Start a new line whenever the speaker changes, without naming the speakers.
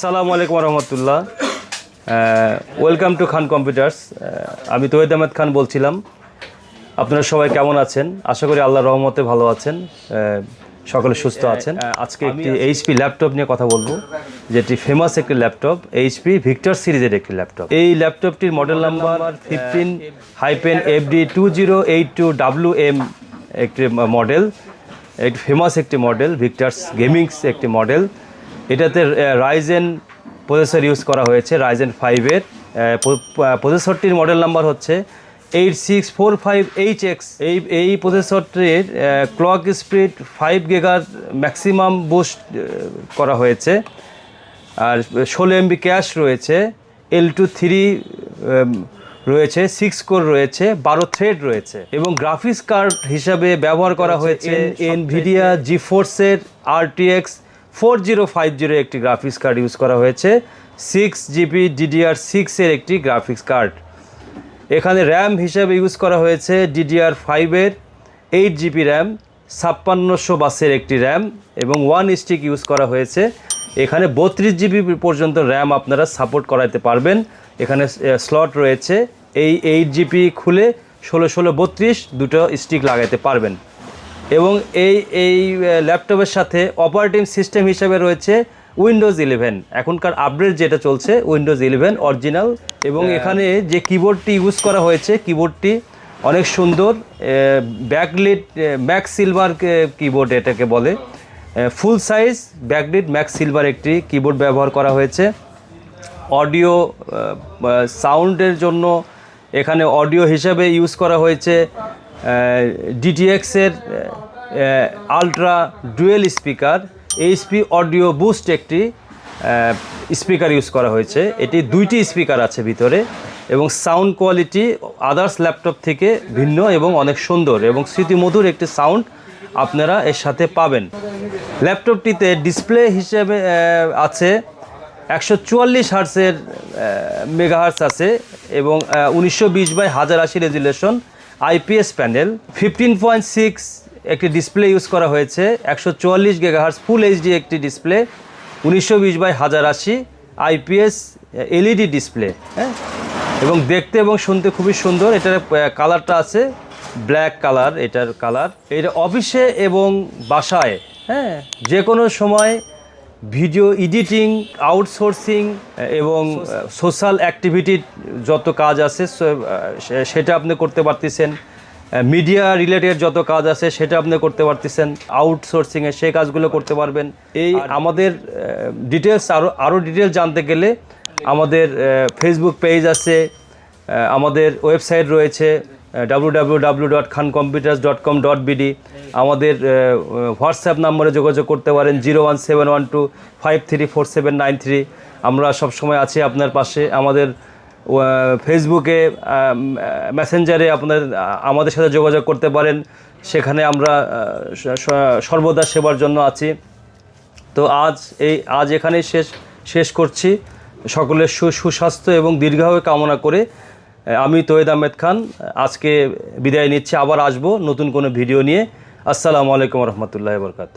আসসালামু আলাইকুম রহমতুল্লাহ ওয়েলকাম টু খান কম্পিউটার্স আমি তহিদ আহমেদ খান বলছিলাম। আপনারা সবাই কেমন আছেন? আশা করি আল্লাহ রহমতে ভালো আছেন। সকলে সুস্থ আছেন। আজকে একটি এইচপি ল্যাপটপ নিয়ে কথা বলব যেটি ফেমাস একটি ল্যাপটপ এইচপি ভিক্টর সিরিজের একটি ল্যাপটপ এই ল্যাপটপটির model number fifteen hyphen FD two zero eight two W M একটি মডেল একটি ফেমাস একটি মডেল ভিক্টার্স গেমিংস একটি মডেল এটাতে রাইজেন প্রসেসর ইউজ করা হয়েছে রাইজেন ফাইভের প্রসেসরটির মডেল নাম্বার হচ্ছে eight six four five H X এই এই প্রসেসরটির ক্লক স্পিড ফাইভ গেগার ম্যাক্সিমাম বুস্ট করা হয়েছে। আর ষোলো এমবি ক্যাশ রয়েছে এল টু থ্রি রয়েছে সিক্স কোর রয়েছে বারো থ্রেড রয়েছে। এবং গ্রাফিক্স কার্ড হিসাবে ব্যবহার করা হয়েছে এনভিডিয়া জি ফোর্সের RTX four zero five zero একটি গ্রাফিক্স কার্ড ইউজ করা হয়েছে। সিক্স জিবি ডিডিআর সিক্সের একটি গ্রাফিক্স কার্ড এখানে র্যাম হিসাবে ইউজ করা হয়েছে ডিডিআর ফাইভের এইট জিবি র্যাম ছাপ্পান্নশো বাসের একটি র্যাম এবং ওয়ান স্টিক ইউজ করা হয়েছে। এখানে বত্রিশ জিবি পর্যন্ত র্যাম আপনারা সাপোর্ট করাতে পারবেন। এখানে স্লট রয়েছে। এই এইট জিবি খুলে ষোলো ষোলো বত্রিশ দুটো স্টিক লাগাতে পারবেন। এবং এই এই ল্যাপটপের সাথে অপারেটিং সিস্টেম হিসেবে রয়েছে উইন্ডোজ ইলেভেন এখনকার আপডেট যেটা চলছে উইন্ডোজ ইলেভেন অরিজিনাল এবং এখানে যে কিবোর্ডটি ইউজ করা হয়েছে কিবোর্ডটি অনেক সুন্দর ব্যাকলিট ম্যাক্স সিলভার কিবোর্ড এটাকে বলে। Full size backlit max silver একটি কিবোর্ড ব্যবহার করা হয়েছে। অডিও সাউন্ডের জন্য এখানে অডিও হিসাবে ইউজ করা হয়েছে। ডিটিএক্সের ultra dual speaker HP audio boost একটি স্পিকার ইউজ করা হয়েছে। এটি দুইটি স্পিকার আছে ভিতরে এবং সাউন্ড কোয়ালিটি আদার্স ল্যাপটপ থেকে ভিন্ন এবং অনেক সুন্দর এবং স্মৃতিমধুর একটি সাউন্ড আপনারা এর সাথে পাবেন। ল্যাপটপটিতে ডিসপ্লে হিসেবে আছে একশো চুয়াল্লিশ হার্সের মেগাহার্স আছে এবং উনিশশো বিশ বাই হাজার আশি resolution IPS panel fifteen point six একটি ডিসপ্লে ইউজ করা হয়েছে, একশো চুয়াল্লিশ গেগাহার্স ফুল এইচডি একটি ডিসপ্লে উনিশশো বিশ বাই হাজার আশি আইপিএস এলইডি ডিসপ্লে হ্যাঁ? এবং দেখতে এবং শুনতে খুবই সুন্দর, এটার কালারটা আছে ব্ল্যাক কালার এটার কালার এটা অফিসে এবং বাসায় হ্যাঁ? যে কোনো সময় ভিডিও এডিটিং আউটসোর্সিং এবং সোশ্যাল অ্যাক্টিভিটির যত কাজ আছে সেটা আপনি করতে পারতেছেন। মিডিয়া রিলেটেড যত কাজ আছে সেটা আপনি করতে পারতেছেন। আউটসোর্সিংয়ে সেই কাজগুলো করতে পারবেন। এই আমাদের ডিটেলস আরও আরও ডিটেলস জানতে গেলে আমাদের ফেসবুক পেজ আছে আমাদের ওয়েবসাইট রয়েছে। W dot Khan dot com dot আমাদের হোয়াটসঅ্যাপ নম্বরে যোগাযোগ করতে পারেন zero one seven one two five three four seven nine three আমরা সবসময় আছি আপনার পাশে। আমাদের ফেসবুকে মেসেঞ্জারে আপনার আমাদের সাথে যোগাযোগ করতে পারেন। সেখানে আমরা সর্বদা সেবার জন্য আছি। তো আজ এই, আজ এখানেই শেষ শেষ করছি। সকলের সুস্বাস্থ্য এবং দীর্ঘায়ু কামনা করে আমি তৈয়দ আহমেদ খান, আজকে বিদায় নিচ্ছি, আবার আসব নতুন কোনো ভিডিও নিয়ে। আসসালামু আলাইকুম রহমতুল্লাহ বরকাত